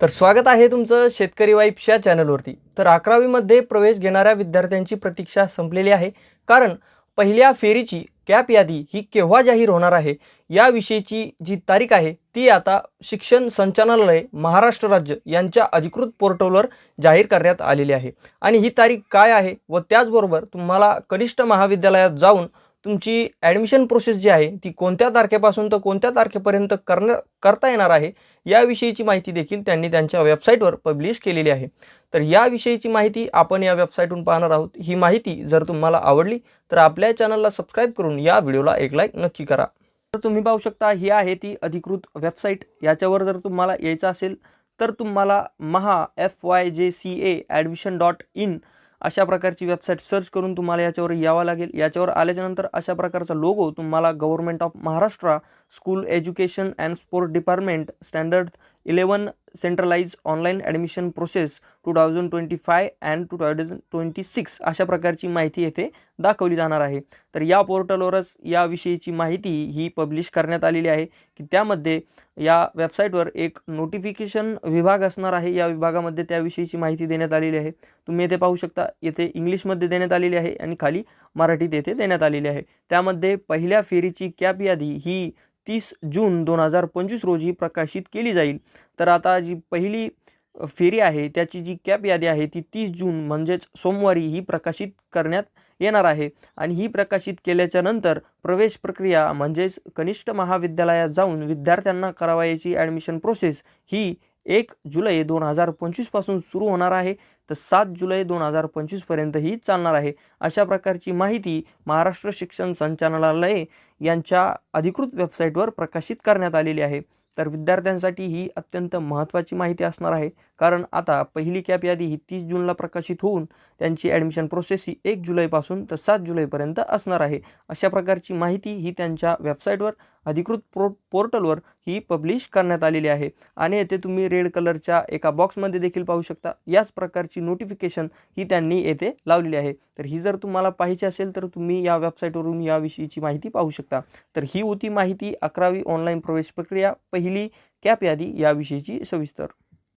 तर स्वागत आहे तुमचं शेतकरी वाईप्स या चॅनलवरती. तर अकरावीमध्ये प्रवेश घेणाऱ्या विद्यार्थ्यांची प्रतीक्षा संपलेली आहे. कारण पहिल्या फेरीची कॅप यादी ही केव्हा जाहीर होणार आहे याविषयीची जी तारीख आहे ती आता शिक्षण संचालनालय महाराष्ट्र राज्य यांच्या अधिकृत पोर्टलवर जाहीर करण्यात आलेली आहे. आणि ही तारीख काय आहे व त्याचबरोबर तुम्हाला कनिष्ठ महाविद्यालयात जाऊन तुमची ॲडमिशन प्रोसेस जी आहे ती कोणत्या तारखेपासून तर कोणत्या तारखेपर्यंत करण्या करता येणार आहे याविषयीची माहिती देखील त्यांनी त्यांच्या वेबसाईटवर पब्लिश केलेली आहे. तर याविषयीची माहिती आपण या वेबसाईटहून पाहणार आहोत. ही माहिती जर तुम्हाला आवडली तर आपल्या चॅनलला सबस्क्राईब करून या व्हिडिओला एक लाईक नक्की करा. तर तुम्ही पाहू शकता ही आहे ती अधिकृत वेबसाईट याच्यावर जर तुम्हाला यायचं असेल तर तुम्हाला Maha F Y J C A admission dot in अशा प्रकारची वेबसाईट सर्च करून तुम्हाला याच्यावर यावं लागेल. याच्यावर आल्याच्यानंतर अशा प्रकारचा लोगो तुम्हाला government of Maharashtra school education and sport department standard eleven centralise online admission process two thousand twenty five and two thousand twenty six अशा प्रकारची माहिती येथे दाखवली जाणार आहे. तर या पोर्टलवरच याविषयीची माहिती ही पब्लिश करण्यात आलेली आहे की त्यामध्ये या वेबसाईटवर एक नोटिफिकेशन विभाग असणार आहे. या विभागामध्ये त्याविषयीची माहिती देण्यात आलेली आहे. तुम्ही येथे पाहू शकता येथे इंग्लिशमध्ये देण्यात आलेली आहे आणि खाली मराठीत येथे देण्यात आलेली आहे. त्यामध्ये पहिल्या फेरीची कॅप यादी ही तीस जून दोन हजार पंचवीस रोजी प्रकाशित केली जाईल. तर आता जी पहिली फेरी आहे त्याची जी कॅप यादी आहे ती तीस जून म्हणजेच सोमवारी ही प्रकाशित करण्यात येणार आहे. आणि ही प्रकाशित केल्याच्यानंतर प्रवेश प्रक्रिया म्हणजेच कनिष्ठ महाविद्यालयात जाऊन विद्यार्थ्यांना करावयाची ॲडमिशन प्रोसेस ही एक जुलै दोन हजार पंचवीसपासून सुरू होणार आहे. तर सात जुलै दोन हजार पंचवीसपर्यंत ही चालणार आहे. अशा प्रकारची माहिती महाराष्ट्र शिक्षण संचालनालय यांच्या अधिकृत वेबसाईटवर प्रकाशित करण्यात आलेली आहे. तर विद्यार्थ्यांसाठी ही अत्यंत महत्त्वाची माहिती असणार आहे. कारण आता पहिली कॅप यादी ही तीस जूनला प्रकाशित होऊन त्यांची ॲडमिशन प्रोसेस ही एक जुलैपासून तर सात जुलैपर्यंत असणार आहे. अशा प्रकारची माहिती ही त्यांच्या वेबसाईटवर अधिकृत प्रो पोर्टलवर ही पब्लिश करण्यात आलेली आहे. आणि येथे तुम्ही रेड कलरच्या एका बॉक्समध्ये देखील पाहू शकता. याच प्रकारची नोटिफिकेशन ही त्यांनी येथे लावलेली आहे. तर ही जर तुम्हाला पाहिजे असेल तर तुम्ही या वेबसाईटवरून याविषयीची माहिती पाहू शकता. तर ही होती माहिती अकरावी ऑनलाईन प्रवेश प्रक्रिया पहिली कॅप यादी याविषयीची सविस्तर.